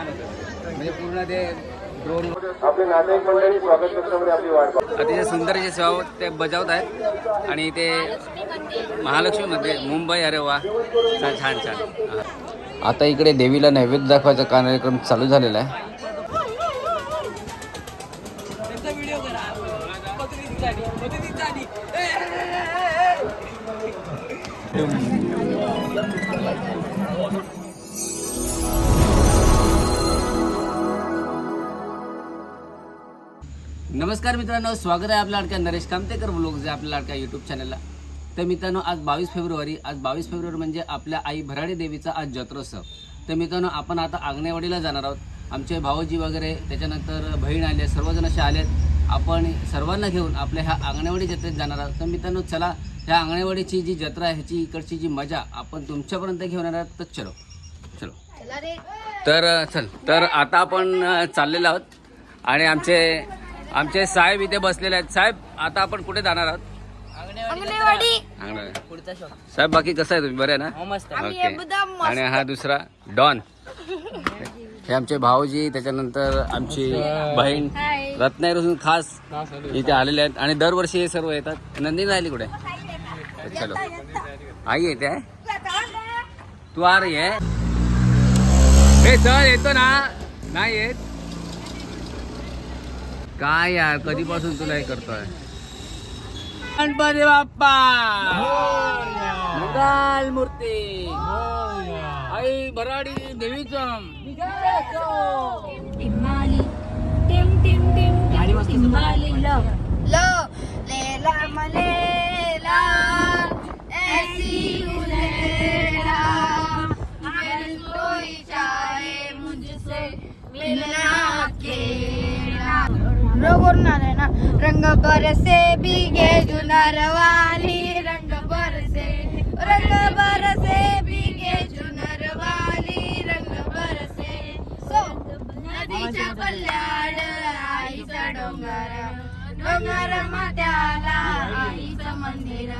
छान होतं म्हणजे पूर्ण ते ड्रोन आपले नातेवाईक मंडळी स्वागत कक्षामध्ये आपली वाट पाहतात. अतिशय सुंदर अशी सेवा ते बजावत आहेत आणि ते महालक्ष्मीमध्ये मुंबई अरे वा छान छान छान. हा. आता इकडे देवीला नैवेद्य दाखवायचा कार्यक्रम चालू झालेला आहे. नमस्कार मित्रांनो स्वागत आहे आपल्या लाडक्या नरेश कामतेकर ब्लॉग जे आपल्या लाडक्या यूट्यूब चॅनलला तर मित्रांनो आज बावीस फेब्रुवारी आज बावीस फेब्रुवारी म्हणजे आपल्या आई भराडी देवीचा आज जत्रोत्सव. तर मित्रांनो आपण आता आग्नेवाडीला जाणार आहोत. आमचे भाऊजी वगैरे त्याच्यानंतर बहीण आले सर्वजण असे आलेत आपण सर्वांना घेऊन आपल्या ह्या आंगणेवाडी जत्रेत जाणार आहोत. तर मित्रांनो चला ह्या आंगणेवाडीची जी जत्रा आहे ह्याची इकडची जी मजा आपण तुमच्यापर्यंत घेऊन येणार आहोत. तर चलो चलो. तर चल तर आता आपण चाललेलो आहोत. आणि आमचे आमचे साहेब इथे बसलेले आहेत. साहेब आता आपण कुठे जाणार आहोत? अंगणेवाडी. साहेब बाकी कसं आहे तुम्ही? बरे आहे ना? मस्त. ओके आणि हा दुसरा डॉन. हे आमचे भाऊजी त्याच्यानंतर आमची बहीण. रत्नागिरीपासून खास इथे आलेले आहेत. आणि दरवर्षी हे सर्व येतात. नंदी राहिली कुठे? तर चलो. आई येते आहे तू आ रही है? हे सर येतो ना. नाही येत. काय यार कधीपासून तुला हे करतोय? गणपती बाप्पा! मंगल मूर्ती! आई भराडी देवीचं. टिम्माली. टिम टिम टिम टिम्माली लो लो. लेला मलेला. ऐसी उलेला रोगोर नारे ना रंग बरसे भीगे जुनार वाली रंग बरसे रंग बरसे भीगे जुनार वाली रंग बरसे सो नदीच्या पल्ल्याड आईचा डोंगर डोंगर मात्याला आईचं मंदिर.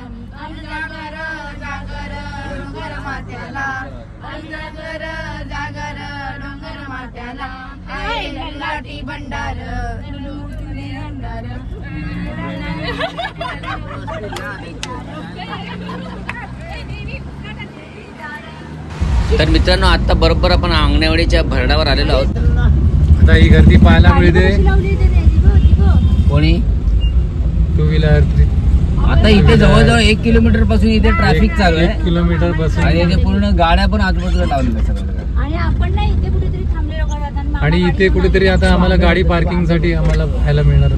जागर जागर डोंगर मात्याला. जागर जागर डोंगर मात्याला. आई लाटी भंडार तर मित्रांनो आता बरोबर आपण अंगणेवाडीच्या भरडावर आलेलो आहोत. आता ही गर्दी पाहायला मिळते. कोणी? टू व्हीलर आता इथे जवळजवळ एक किलोमीटरपासून इथे ट्रॅफिक चालू आहे. किलोमीटरपासून. आणि इथे पूर्ण गाड्या पण आजूबाजूला लावलेल्या सगळ्या. आणि आपण ना इथे कुठेतरी थांबलेलो आणि इथे कुठेतरी आता आम्हाला गाडी पार्किंगसाठी आम्हाला पाहायला मिळणार.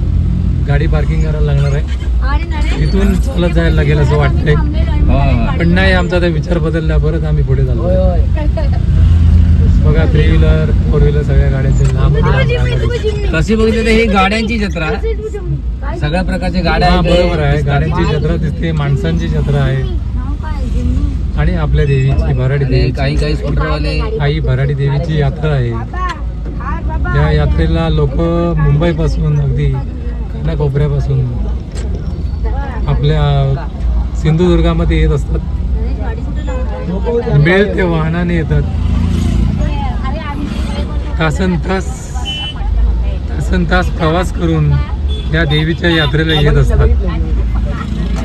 गाडी पार्किंग करायला लागणार आहे. इथून चालत जायला लागेल असं वाटतंय. पण नाही आमचा आता विचार बदलला परत आम्ही पुढे झालो बघा थ्री व्हीलर फोर व्हीलर सगळ्या गाड्यांचे लांब. कशी बघितली तर ही गाड्यांची जत्रा? सगळ्या प्रकारच्या गाड्या हा बरोबर आहे. गाड्यांची जत्रा दिसते माणसांची जत्रा आहे. नाव काय जिम्मी? आणि आपल्या देवीची भराडी देवीची. काही काही स्कूटरवाले. आई भराडी देवीची यात्रा आहे. या यात्रेला लोक मुंबईपासून अगदी कानाकोपऱ्यापासून आपल्या सिंधुदुर्गामध्ये येत असतात. मिळेल ते वाहनाने येतात. तासन तास तासन तास प्रवास करून या देवीच्या यात्रेला येत असतात.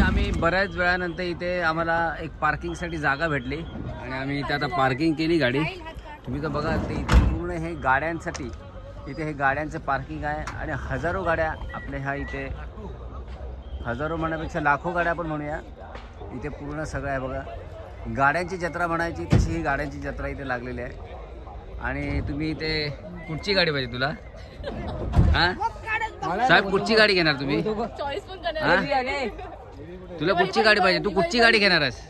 आम्ही बऱ्याच वेळानंतर इथे आम्हाला एक पार्किंगसाठी जागा भेटली आणि आम्ही इथे आता पार्किंग केली गाडी. तुम्ही तर बघा ते इथे पूर्ण हे गाड्यांसाठी इथे हे गाड्यांचं पार्किंग आहे आणि हजारो गाड्या आपल्या ह्या इथे हजारो म्हणण्यापेक्षा लाखो गाड्या आपण म्हणूया. इथे पूर्ण सगळं आहे बघा. गाड्यांची जत्रा म्हणायची तशी ही गाड्यांची जत्रा इथे लागलेली आहे. आणि तुम्ही इथे कुठची गाडी पाहिजे तुला? हां? साहेब कुठची गाडी घेणार तुम्ही? हां? तुला कुठची गाडी पाहिजे? तू कुठची गाडी घेणार आहेस?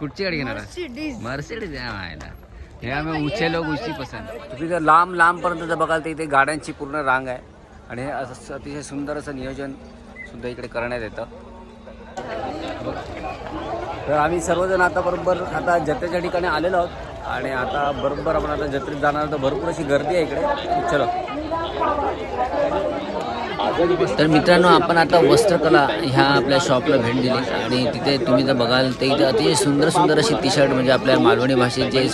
कुठची गाडी घेणार आहेस? मर्सिडीज आहे मायला हे आम्ही उच्चे लोक उची पसंत. तुम्ही जर लांब लांबपर्यंत जर बघाल तर इथे गाड्यांची पूर्ण रांग आहे. आणि हे असं अतिशय सुंदर असं नियोजन सुद्धा इकडे करण्यात येतं. तर आम्ही सर्वजण आता बरोबर आता जत्रेच्या ठिकाणी आलेलो आहोत. आणि आता बरोबर आपण आता जत्रेत जाणार तर भरपूर अशी गर्दी आहे इकडे. चलो. तर मित्रांनो आपण आता वस्त्रकला ह्या आपल्या शॉपला भेट दिली. आणि तिथे तुम्ही जर बघाल तर इथे अतिशय सुंदर सुंदर अशी टी शर्ट म्हणजे आपल्या मालवणी भाषेत जे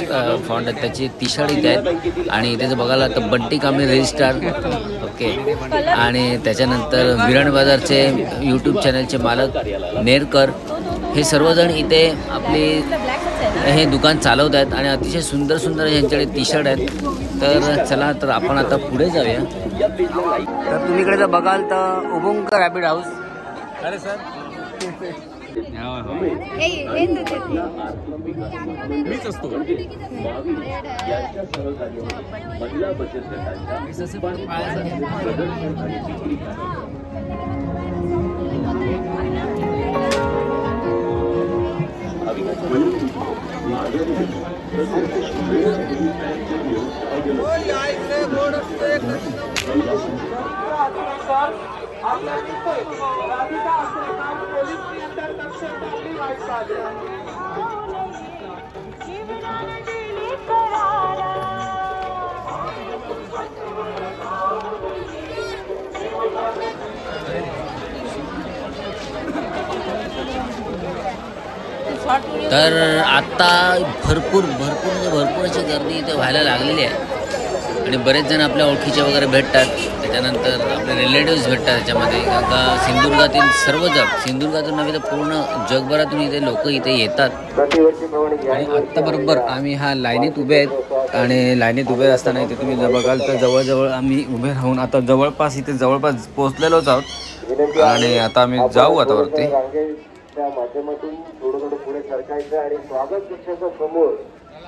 फॉन्ट आहेत त्याचे टी शर्ट इथे आहेत. आणि इथे जर बघायला तर बंटी कांबळे रजिस्ट्रार ओके. आणि त्याच्यानंतर विरण बाजारचे यूट्यूब चॅनलचे मालक नेरकर. हे सर्वजण इथे आपली हे दुकान चालवत आहेत. आणि अतिशय सुंदर सुंदर यांच्याकडे टी शर्ट आहेत. तर चला तर आपण आता पुढे जाऊया. तर तुम्ही इकडे जर बघाल तर उबुंक रॅपिड हाऊस अरे सर. मीच असतो. आपल्या पोलीस नियंत्रण कक्ष तर आत्ता भरपूर भरपूर म्हणजे भरपूर अशी गर्दी इथे व्हायला लागलेली आहे. आणि बरेच जण आपल्या ओळखीचे वगैरे भेटतात. त्याच्यानंतर आपले रिलेटिव्स भेटतात त्याच्यामध्ये. कारण का सिंधुदुर्गातील सर्वजण सिंधुदुर्गातून नव्हे तर पूर्ण जगभरातून इथे लोक इथे येतात. आणि आत्ता बरोबर आम्ही हा लाईनीत उभे आहेत. आणि लाईनीत उभे असताना इथे तुम्ही जर बघाल तर जवळजवळ आम्ही उभे राहून आता जवळपास इथे जवळपास पोहोचलेलोच आहोत. आणि आता आम्ही जाऊ आता वरती. त्या माध्यमातून थोडं थोडं पुढे सरकायचं आणि स्वागत कक्षाच्या समोर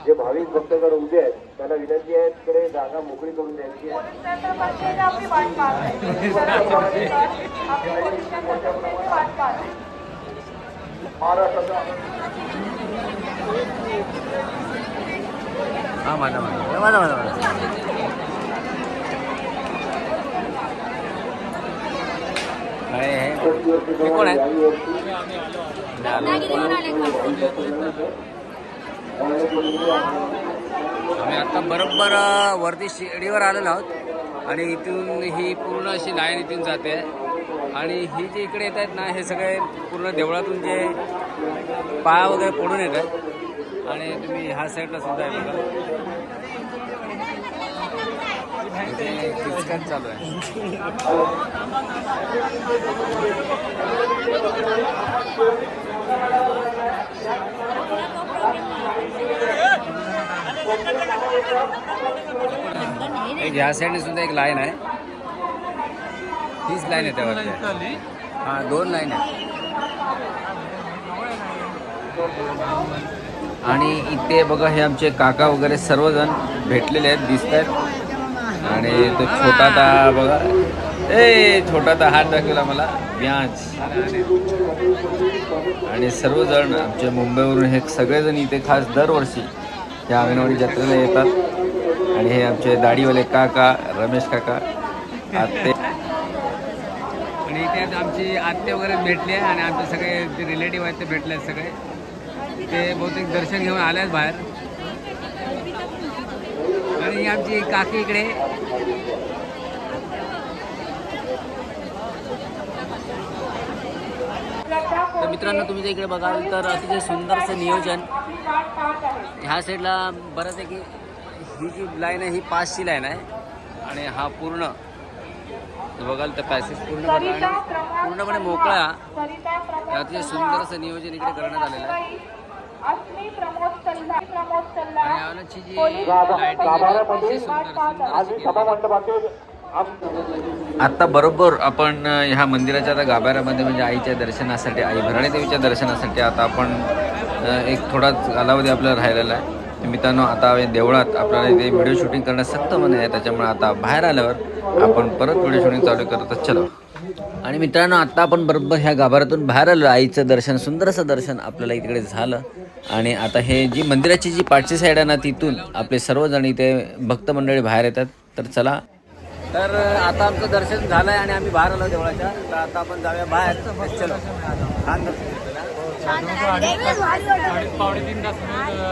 जे भाविक भक्तगण उभे आहेत त्यांना विनंती आहे तिकडे जागा मोकळी करून द्यायची महाराष्ट्राचा हा हे कोण आहे? आम्ही आता बरोबर वरती शिडीवर आलेलो आहोत आणि इथून ही पूर्ण अशी लाईन इथून जाते. आणि ही जे इकडे येत आहेत ना हे सगळे पूर्ण देवळातून जे पाया वगैरे पडून येत आहेत. आणि तुम्ही ह्या साईडला सुद्धा आहे बघा. किचकट चालू आहे एक ह्या साईडने सुद्धा एक लाईन आहे हीच लाईन आहे त्यावरती हा दोन लाईन आहे. आणि इथे बघा हे आमचे काका वगैरे सर्वजण भेटलेले आहेत दिसत आहेत आणि तो छोटा ता बघा. ए छोटा ता हात दाखवला मला. व्याज. आणि सर्वजण आमचे मुंबईवरून हे सगळेजण इथे खास दरवर्षी या अंगणवाडी जत्रेला येतात. आणि हे आमचे दाढीवाले काका रमेश काका. आत्ते आणि इथे आमची आत्ते वगैरे भेटली आहे आणि आमचे सगळे जे रिलेटिव्ह आहेत ते भेटले आहेत सगळे. ते बहुतेक दर्शन घेऊन आले आहेत बाहेर. आणि आमची काकी इकडे. तर मित्रांनो तुम्ही जर इकडे बघाल तर अतिशय सुंदरचं नियोजन. ह्या साईडला बऱ्यापैकी ही जी लाईन आहे ही पाचची लाईन आहे. आणि हा पूर्ण बघाल तर पॅसेज पूर्ण पूर्णपणे मोकळा. अतिशय सुंदरचं नियोजन इकडे करण्यात आलेलं आहे. आणि यावेळेची जी लाईटिंग आहे अतिशय सुंदर सुंदर अशी केली आहे. आता बरोबर आपण ह्या मंदिराच्या आता गाभाऱ्यामध्ये म्हणजे आईच्या दर्शनासाठी आई भराणी देवीच्या दर्शनासाठी आता आपण एक थोडाच कालावधी आपल्याला राहिलेला आहे. तर मित्रांनो आता देवळात आपल्याला इथे व्हिडिओ शूटिंग करणं सक्त मने आहे. त्याच्यामुळे आता बाहेर आल्यावर आपण परत व्हिडिओ शूटिंग चालू करत चलो. आणि मित्रांनो आता आपण बरोबर ह्या गाभाऱ्यातून बाहेर आलो. आईचं दर्शन सुंदर असं दर्शन आपल्याला इकडे झालं. आणि आता हे जी मंदिराची जी पाठची साईड आहे ना तिथून आपले सर्वजण इथे भक्त मंडळी बाहेर येतात तर चला तर आता आमचं दर्शन झालं आहे आणि आम्ही बाहेर आलो देवळाच्या तर आता आपण जाऊया बाहेर चलो छान दर्शन? पावणे तीन तास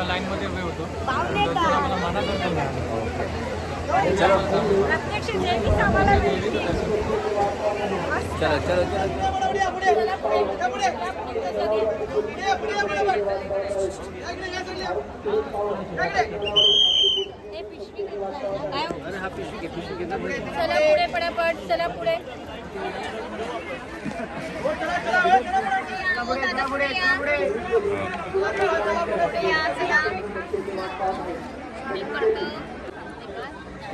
लाईनमध्ये उभे होतो. चलो चलो चलो हे पिशवी घेतलं. काय हो? अरे हा पिशवी घे पिशवी घे ना पुढे. चला पुढे पटापट चला पुढे. पुढे या. पुढे या, चला. मी करतो.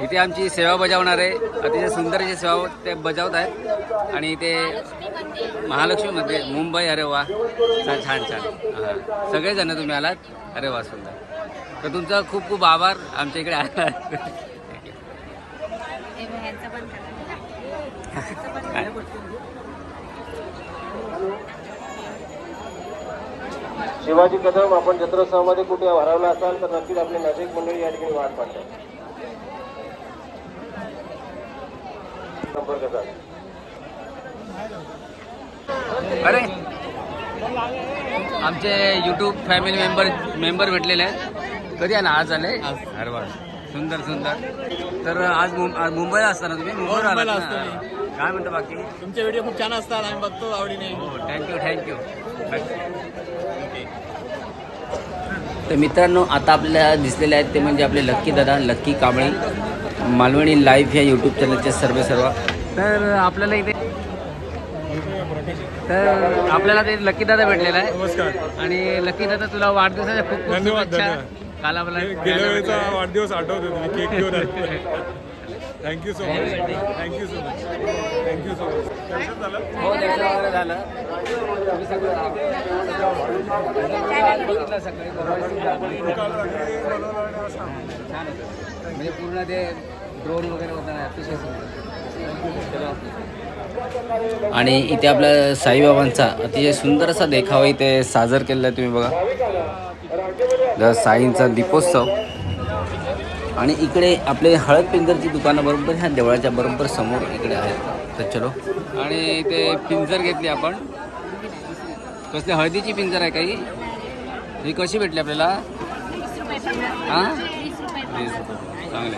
इथे आमची सेवा बजावणारे अतिशय सुंदर अशी सेवा ते बजावत आहेत. आणि इथे महालक्ष्मी मंदिर मुंबई अरे वा छान छान छान. हां. सगळेजण तुम्ही आलात. अरे वा सुंदर. तर तुमचा खूप खूप आभार. आमच्या इकडे आलात शिवाजी कदम आपण जत्रोत्सवामध्ये कुठे हरवला असाल तर नक्कीच आपले नजीक मंडळी या ठिकाणी वाट पाहतात संपर्क साधा. अरे आमचे यूट्यूब फॅमिली मेंबर मेंबर भेटलेले. आहेत कधी आला आज आले? अरे वा सुंदर सुंदर. तर आज मुंबईला असताना तुम्ही? मुंबईला आलात मुंबईला ना? असतो काय म्हणतो बाकी? तुमचे व्हिडिओ खूप छान असतात आम्ही बघतो आवडीने. हो थँक्यू थँक्यू तर मित्रांनो आता आपल्याला दिसलेले आहेत ते म्हणजे आपले लक्की दादा लक्की कांबळे. मालवणी लाईव्ह या यूट्यूब चॅनलचे सर्व सर्व तर आपल्याला इथे तर आपल्याला ते लक्की दादा भेटलेला आहे. नमस्कार. आणि लकी दादा तुला वाढदिवसाच्या खूप खूप धन्यवाद, शुभेच्छा. धन्यवाद. काल आपला गेल्या वेळेचा वाढदिवस आठवतो तुम्ही केक घेऊन आले. Thank you so much thank you so much thank you so much झालं? हो दर्शन वगैरे झालं. तुम्ही सगळं बघितलं सगळे काल रात्री बोलवलं आणि आज सांग. छान होतं. म्हणजे पूर्ण ते ड्रोन वगैरे होतं ना अतिशय सुंदर. आणि इथे आपल्या साईबाबांचा अतिशय सुंदर असा देखावा इथे साजर केलेला आहे तुम्ही बघा. द साईंचा दीपोत्सव. आणि इकडे आपले हळद पिंजरची दुकानं बरोबर ह्या देवळाच्या बरोबर समोर इकडे आहेत. तर चलो. आणि इथे पिंजर घेतली आपण. कसली हळदीची पिंजर आहे काही? ही कशी भेटली आपल्याला. हां. चांगले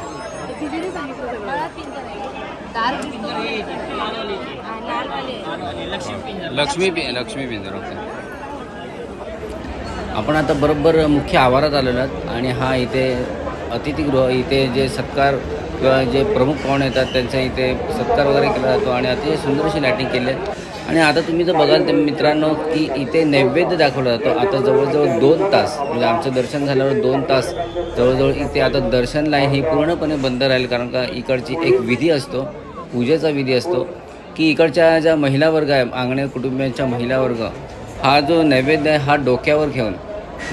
लक्ष्मी पि लक्ष्मी पिंजर ओके. आपण आता बरोबर मुख्य आवारात आलेलो आहोत आणि हा इथे अतिथीगृह इथे जे सत्कार किंवा जे प्रमुख पाहुणे येतात त्यांचा इथे सत्कार वगैरे केला जातो आणि अतिशय सुंदर अशी लायटिंग केली आहे. आणि आता तुम्ही जर बघाल तर मित्रांनो की इथे नैवेद्य दाखवला जातो. आता जवळजवळ दोन तास म्हणजे आमचं दर्शन झाल्यावर दोन तास जवळजवळ इथे आता दर्शन लाईन ही पूर्णपणे बंद राहील कारण का इकडची एक विधी असतो. पूजेचा विधी असतो की इकडच्या ज्या महिला वर्ग आहे आंगणे कुटुंबियांच्या महिला वर्ग हा जो नैवेद्य आहे हा डोक्यावर घेऊन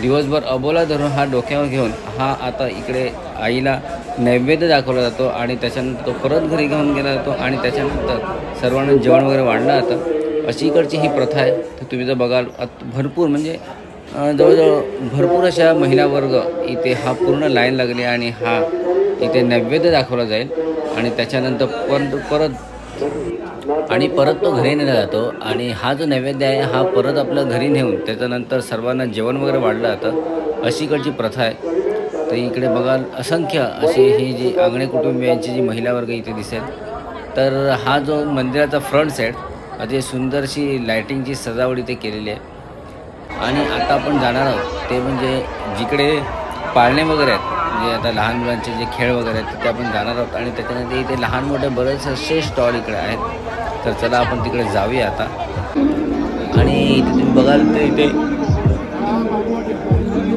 दिवसभर अबोला धरून हा डोक्यावर घेऊन हा आता इकडे आईला नैवेद्य दाखवला जातो आणि त्याच्यानंतर तो परत घरी घेऊन गेला जातो आणि त्याच्यानंतर सर्वांना जेवण वगैरे वाढलं जातं. अशी इकडची ही प्रथा आहे. तर तुम्ही जर बघाल भरपूर म्हणजे जवळजवळ भरपूर अशा महिला वर्ग इथे हा पूर्ण लाईन लागली आणि हा इथे नैवेद्य दाखवला जाईल. आणि त्याच्यानंतर परत परत आणि परत तो घरी नेला जातो. आणि हा जो नैवेद्य आहे हा परत आपल्या घरी नेऊन त्याच्यानंतर सर्वांना जेवण वगैरे वाढलं जातं अशी इकडची प्रथा आहे. तर इकडे बघाल असंख्य अशी ही जी आंगणे कुटुंबियांची जी महिला वर्ग इथे दिसेल. तर हा जो मंदिराचा फ्रंट साईड अतिशय सुंदरशी लायटिंगची सजावट इथे केलेली आहे. आणि आता आपण जाणार आहोत ते म्हणजे जिकडे पाळणे वगैरे आहेत म्हणजे आता लहान मुलांचे जे खेळ वगैरे आहेत तिथे आपण जाणार आहोत. आणि त्याच्यानंतर इथे लहान मोठे बरेच असे स्टॉल इकडे आहेत. तर चला आपण तिकडे जाऊया आता. आणि इथे तुम्ही बघाल तर इथे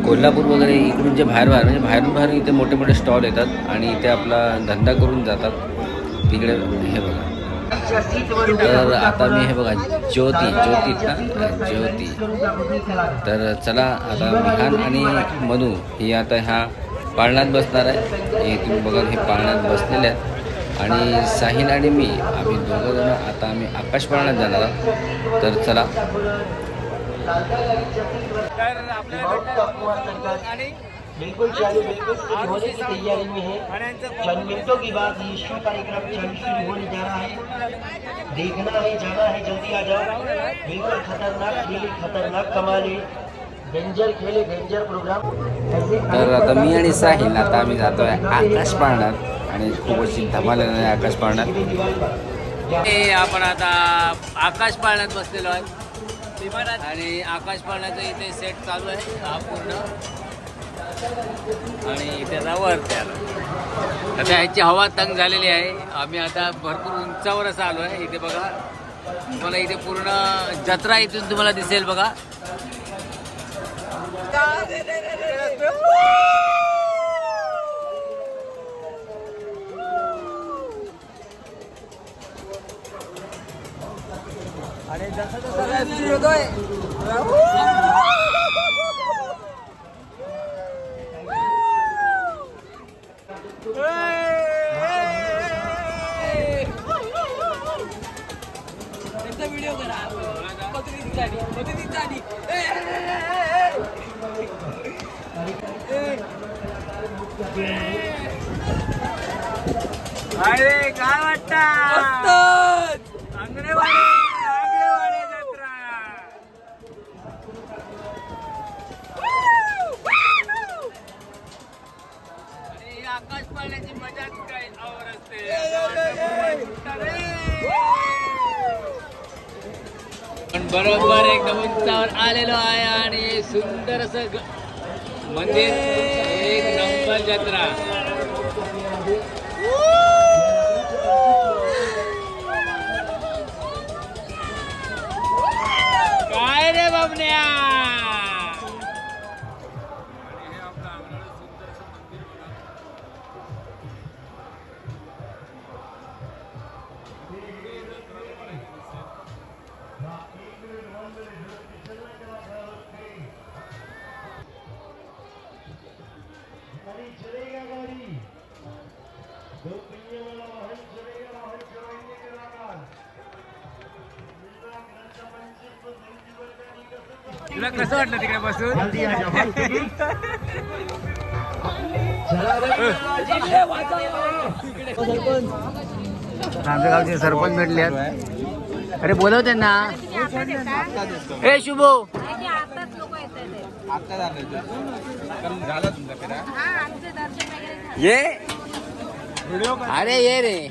कोल्हापूर वगैरे इकडून जे बाहेर बाहेर म्हणजे बाहेरून बाहेर इथे मोठे मोठे स्टॉल येतात. आणि इथे आपला धंदा करून जातात. तिकडे हे बघा. तर आता मी हे बघा ज्योती ज्योती ना? ज्योती. तर चला आता विहान आणि मधू ही आता ह्या पाळण्यात बसणार आहे. हे तुम्ही बघा हे पाळण्यात बसलेले आहेत. आणि साहिल आणि मी आम्ही दोघं जण आता आम्ही आकाश पाळण्यात जाणार आहोत. तर चला. बिल्कुल चालू बिल्कुल. होने की तैयारी में है चंद मिनटों के बाद ये शो कार्यक्रम चल शुरू होने जा रहा है देखना है जाना है जल्दी आ जाओ बिल्कुल खतरनाक खेले खतरनाक कमाले डेंजर खेले डेंजर प्रोग्राम ऐसे तर आता मी आणि साहिल आता आम्ही जातो आहे आकाश पाळण्यात आणि खूप अशी धमाल आहे आकाश पाळण्यात हे आपण आता आकाश पाळण्यात बसलेलो आहे. आणि आकाश पाळण्याचं इथे सेट चालू आहे हा पूर्ण. आणि इथे आता वरती आलो. आता ह्याची हवा तंग झालेली आहे. आम्ही आता भरपूर उंचावर असं आलो आहे इथे बघा. तुम्हाला इथे पूर्ण जत्रा इथून तुम्हाला दिसेल बघा. अरे बरोबर एकदम उंचावर आलेलो आहे आणि सुंदर असं मंदिर. एक नंबर जत्रा. काय रे बाबण्या तुला कसं वाटलं तिकडे बसून? आमच्या गावचे सरपंच भेटले अरे बोलव त्यांना. ए शुभो. आताच लोक येत ये. अरे ये रे.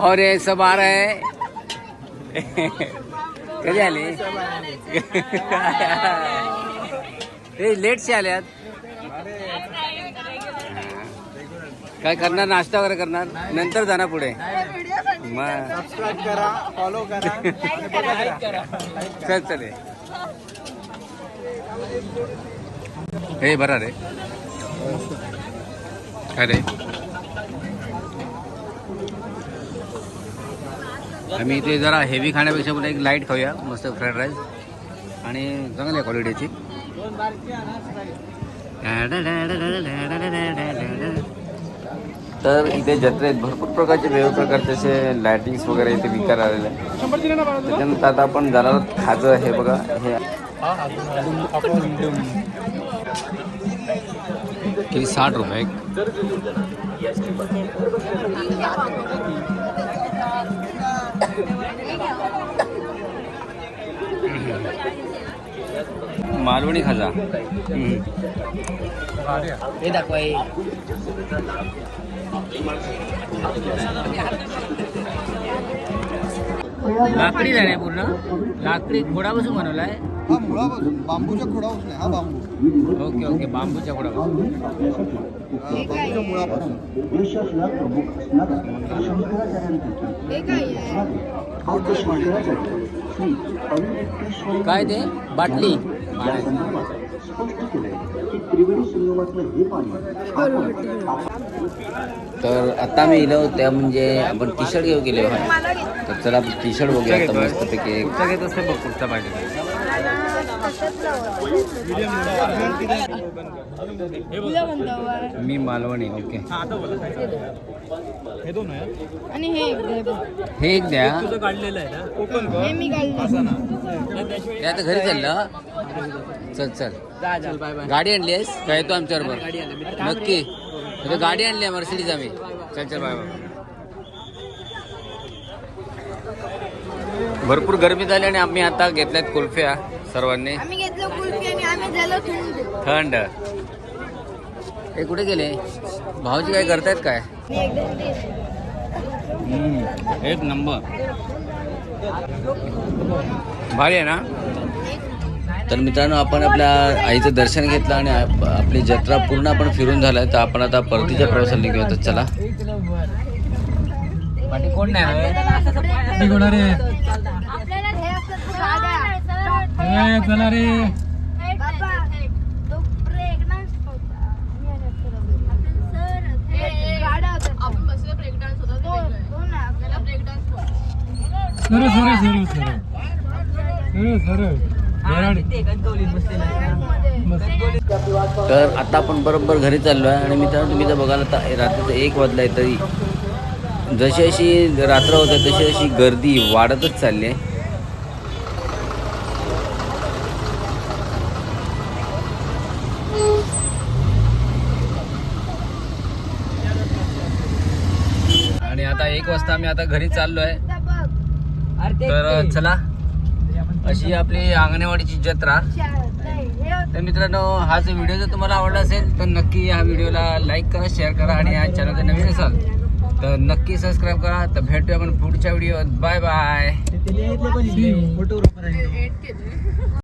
और ये सब आ रहे हैं. कधी आले हे लेटचे आल्यात. काय करणार? नाश्ता वगैरे करणार? नंतर जाणार पुढे. मग सबस्क्राईब करा फॉलो करा. चल चल हे बरा रे. अरे आम्ही इथे जरा हेवी खाण्यापेक्षा पण एक लाइट खाऊया मस्त फ्राईड राईस आणि चांगल्या क्वालिटीची तर इथे जत्रेत भरपूर प्रकारचे वेगवेगळ्या प्रकारचे असे लायटिंग्स वगैरे इथे विकार आलेले आहे त्याच्यानंतर आता आपण जाणार खाजं हे बघा हे. साठ रुपये? मालवणी खाजा हम्म. हे दाखवा हे. लाकडी झाले पूर्ण. लाकडी घोडापासून बनवलाय हा मुळापासून. बांबूच्या खोडापासून आहे. हा बांबू. Okay okay. बांबूच्या घोडापासून हा, बांबूच्या मुळापासून. देशातला प्रमुख स्नातक शंकराचार्यांपैकी हे काय आहे बौद्ध शंकराचार्य श्री अविनेश्वरी काय ते बाटली या त्रिवेणी संगमातलं हे पाणी तर आता मी इलो त्या म्हणजे आपण टी शर्ट घेऊ गेले तर चला टी शर्ट बघूया मस्तपैकी कुठचा घेत असते बघ कुठचा पाहिजे मी मालवणी ओके आणि हे एक. हे एक द्या. हे मी काढलं आता घरी चाललं चल चल. गाडी आणली आहेस? काय येतो आमच्या बरोबर नक्की. गाडी आणली आहे मर्सिडीज आम्ही. चल चल बाय बाय. भरपूर गरमी झाली आणि आम्ही आता घेतल्यात कुल्फ्या सर्वांनी? आम्ही घेतलं कुल्फी आणि आम्ही झालो थंड. थंड. हे कुठे गेले? भाऊजी काय करतायत काय? हम्म, एक नंबर. भारी आहे ना? तर मित्रांनो आपण आपल्या आईचं दर्शन घेतलं आणि आप- आपली जत्रा पूर्ण आपण फिरून झालं तर आपण आता परतीच्या प्रवासाला निघूया तर चला कोण नाही ते कोणा रे सरळ सरळ सरळ सरळ बराड. मस्त. तर आता आपण बरोबर घरी चाललो आहे आणि मित्रांनो तुम्ही जर बघाल आता रात्रीचं एक वाजला आहे तरी जशी अशी रात्र होते तशी अशी गर्दी वाढतच चालली आहे आणि आता एक वाजता आम्ही आता घरी चाललो आहे तर चला. अशी आपली अंगणवाडीची जत्रा. तर मित्रांनो हा जो व्हिडिओ जर तुम्हाला आवडला असेल तर नक्की या व्हिडिओला लाईक करा शेअर करा आणि या चॅनल नवीन असाल तर नक्की सबस्क्राईब करा. तर भेटूया आपण पुढच्या व्हिडिओत बाय बाय.